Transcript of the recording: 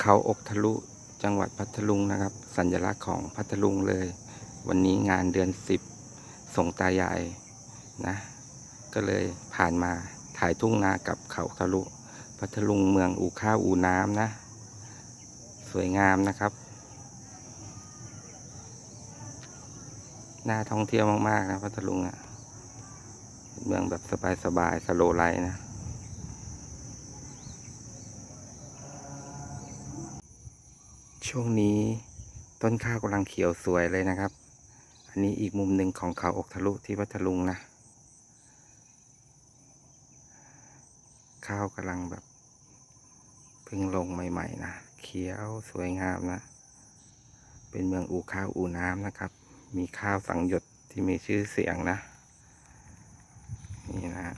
เขาอกทะลุจังหวัดพัทลุงนะครับ สัญลักษณ์ของพัทลุงเลย วันนี้งานเดือนสิบส่งตายายนะ ก็เลยผ่านมาถ่ายทุ่งนากับเขาทะลุ พัทลุงเมืองอู่ข้าวอู่น้ำนะ สวยงามนะครับน่าท่องเที่ยวมาก ๆ นะพัทลุงอะ่ะ เมืองแบบสบาย ๆ สโลไลฟ์นะ ช่วงนี้ต้นข้าวกำลังเขียวสวยเลยนะครับ อันนี้อีกมุมหนึ่งของเขาอกทะลุที่พัทลุงนะ ข้าวกำลังแบบเพิ่งลงใหม่ ๆ นะ เขียวสวยงามนะ เป็นเมืองอู่ข้าวอู่น้ำนะครับ มีข้าวสังหยดที่มีชื่อเสียงนะ นี่นะฮะ